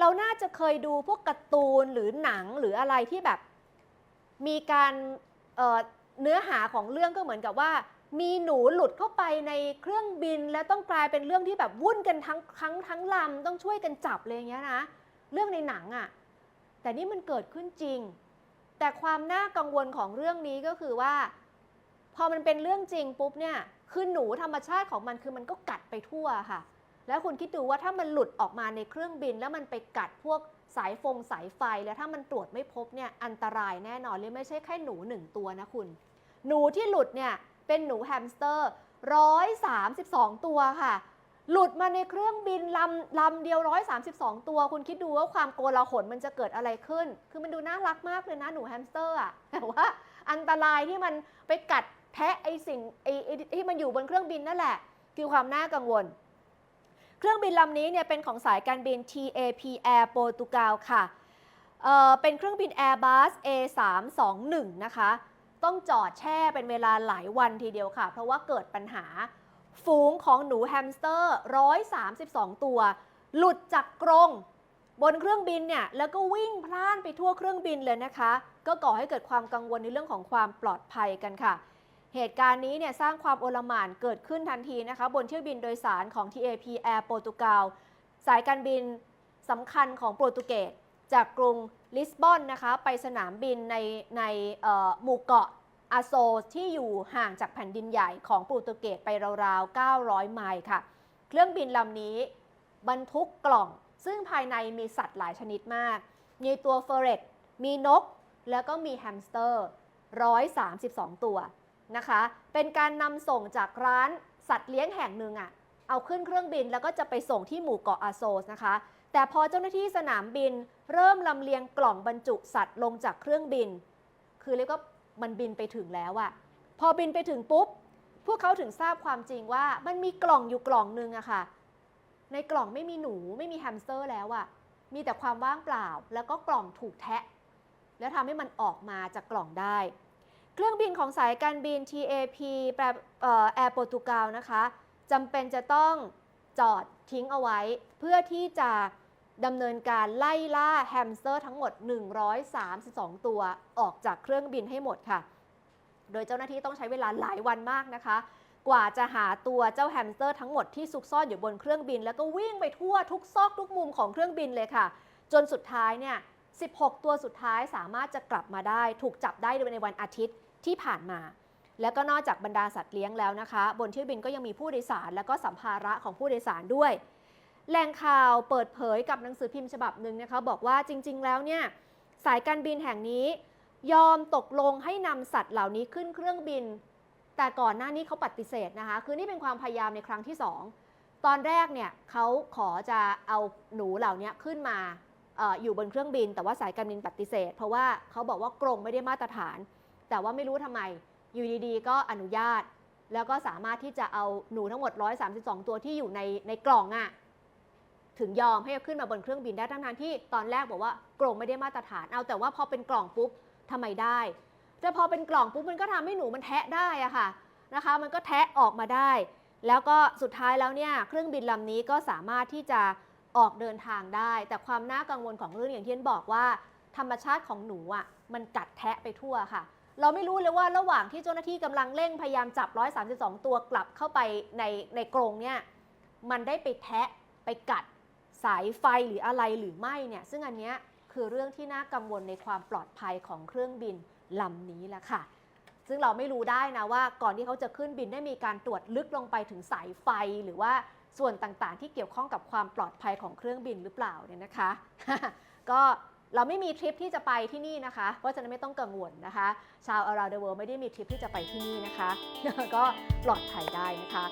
เราน่าจะเคยดูพวกการ์ตูนหรือหนังหรืออะไรที่แบบ มีการเเนื้อหาของเรื่องก็เหมือนกับว่า มีหนูหลุดเข้าไปในเครื่องบิน แล้วต้องกลายเป็นเรื่องที่แบบวุ่นกันทั้งทั้งทั้งลำต้องช่วยกันจับเลยอย่างเงี้ยนะเรื่องในหนังอะ่ะแต่นี่มันเกิดขึ้นจริง แต่ความน่ากังวลของเรื่องนี้ก็คือว่า พอมันเป็นเรื่องจริงปุ๊บเนี่ยคือหนูธรรมชาติของมันคือมันก็กัดไปทั่วค่ะ แล้วคุณคิดดูว่าถ้ามันหลุดออกมาในเครื่องบิน แล้วมันไปกัดพวกสายฟงสายไฟ แล้วถ้ามันตรวจไม่พบเนี่ยอันตรายแน่นอนเลยไม่ใช่แค่หนูหนึ่งตัวนะคุณ หนูที่หลุดเนี่ยเป็นหนูแฮมสเตอร์132 ตัวค่ะ หลุดมาในเครื่องบินลำลำเดียว 132 ตัว คุณคิดดูว่าความโกลาหลมันจะเกิดอะไรขึ้น คือมันดูน่ารักมากเลยนะหนูแฮมสเตอร์อะแต่ว่าอันตรายที่มันไปกัดแทะไอสิ่งไอไอที่มันอยู่บนเครื่องบินนั่นแหละ คือความน่ากังวล เครื่องบินลำนี้เนี่ยเป็นของสายการบิน TAP Air โปรตุเกสค่ะเเป็นเครื่องบิน Airbus A321 นะคะ ต้องจอดแช่เป็นเวลาหลายวันทีเดียวค่ะ เพราะว่าเกิดปัญหา ฝูงของหนูแฮมสเตอร์ 132 ตัว หลุดจากกรงบนเครื่องบินเนี่ย แล้วก็วิ่งพล่านไปทั่วเครื่องบินเลยนะคะ ก็ก่อให้เกิดความกังวลในเรื่องของความปลอดภัยกันค่ะ เหตุการณ์นี้เนี่ยสร้างความโอลหม่านเกิดขึ้นทันทีนะคะบนเที่ยวบินโดยสารของ TAP Air โปรตุเกสสายการบินสำคัญของโปรตุเกสจากกรุงลิสบอนนะคะไปสนามบินในในหมู่เกาะอาโซที่อยู่ห่างจากแผ่นดินใหญ่ของโปรตุเกสไปราวๆ 900 ไมล์ค่ะ เครื่องบินลำนี้บรรทุกกล่อง ซึ่งภายในมีสัตว์หลายชนิดมาก มีตัวเฟอเรตมีนก แล้วก็มีแฮมสเตอร์ 132 ตัว นะคะ เป็นการนำส่งจากร้านสัตว์เลี้ยงแห่งหนึ่งอะเอาขึ้นเครื่องบินแล้วก็จะไปส่งที่หมู่เกาะอาโซสนะคะ แต่พอเจ้าหน้าที่สนามบิน เริ่มลำเลียงกล่องบรรจุสัตว์ลงจากเครื่องบิน คือเรียกว่ามันบินไปถึงแล้วอะพอบินไปถึงปุ๊บ พวกเขาถึงทราบความจริงว่ามันมีกล่องอยู่กล่องหนึงอะค่ะ ในกล่องไม่มีหนูไม่มีแฮมสเตอร์แล้วอะมีแต่ความว่างเปล่า แล้วก็กล่องถูกแทะ แล้วทำให้มันออกมาจากกล่องได้ เครื่องบินของสายการบิน TAP แปลแอร์โปรตุเกสนะคะจำเป็นจะต้องจอดทิ้งเอาไว้ เพื่อที่จะดำเนินการไล่ล่าแฮมสเตอร์ทั้งหมด 132 ตัวออกจากเครื่องบินให้หมดค่ะ โดยเจ้าหน้าที่ต้องใช้เวลาหลายวันมากนะคะ กว่าจะหาตัวเจ้าแฮมสเตอร์ทั้งหมดที่ซุกซ่อนอยู่บนเครื่องบิน แล้วก็วิ่งไปทั่วทุกซอกทุกมุมของเครื่องบินเลยค่ะ จนสุดท้ายเนี่ย 16 ตัวสุดท้ายสามารถจะกลับมาได้ ถูกจับได้ในวันอาทิตย์ที่ผ่านมา แล้วก็นอกจากบรรดาสัตว์เลี้ยงแล้วนะคะ บนเที่ยวบินก็ยังมีผู้โดยสาร และก็สัมภาระของผู้โดยสารด้วย แหล่งข่าวเปิดเผยกับหนังสือพิมพ์ฉบับหนึ่งนะคะ บอกว่าจริง ๆ แล้วเนี่ยสายการบินแห่งนี้ ยอมตกลงให้นำสัตว์เหล่านี้ขึ้นเครื่องบิน แต่ก่อนหน้านี้เขาปฏิเสธนะคะ คือนี่เป็นความพยายามในครั้งที่สองตอนแรกเนี่ยเขาขอจะเอาหนูเหล่านี้ขึ้นมา อยู่บนเครื่องบิน แต่ว่าสายการบินปฏิเสธ เพราะว่าเขาบอกว่ากรงไม่ได้มาตรฐาน แต่ว่าไม่รู้ทำไมอยู่ดีๆ ก็อนุญาต แล้วก็สามารถที่จะเอาหนูทั้งหมด 132 ตัวที่อยู่ในในกล่องอะถึงยอมให้ขึ้นมาบนเครื่องบินได้ทั้งนั้นที่ตอนแรกบอกว่ากรงไม่ได้มาตรฐาน เอาแต่ว่าพอเป็นกล่องปุ๊บทำไมได้ แต่พอเป็นกล่องปุ๊บมันก็ทำให้หนูมันแทะได้อะค่ะนะคะ มันก็แทะออกมาได้ แล้วก็สุดท้ายแล้วเนี่ยเครื่องบินลำนี้ก็สามารถที่จะ ออกเดินทางได้ แต่ความน่ากังวลของเรื่องอย่างที่เห็นบอกว่า ธรรมชาติของหนูอะมันกัดแทะไปทั่วค่ะ เราไม่รู้เลยว่าระหว่างที่เจ้าหน้าที่กำลังเร่งพยายามจับ 132 ตัวกลับเข้าไปในในกรงเนี่ยมันได้ไปแทะไปกัดสายไฟหรืออะไรหรือไม่เนี่ยซึ่งอันเนี้ยคือเรื่องที่น่ากังวลในความปลอดภัยของเครื่องบินลำนี้แหละค่ะ ซึ่งเราไม่รู้ได้นะว่าก่อนที่เขาจะขึ้นบินได้มีการตรวจลึกลงไปถึงสายไฟหรือว่า ส่วนต่างๆ ที่เกี่ยวข้องกับความปลอดภัยของเครื่องบินหรือเปล่าเนี่ยนะคะ ก็เราไม่มีทริปที่จะไปที่นี่นะคะ เพราะฉะนั้นไม่ต้องกังวลนะคะ ชาวอาราเดเวิร์ไม่ได้มีทริปที่จะไปที่นี่นะคะ ก็ปลอดภัยได้นะคะ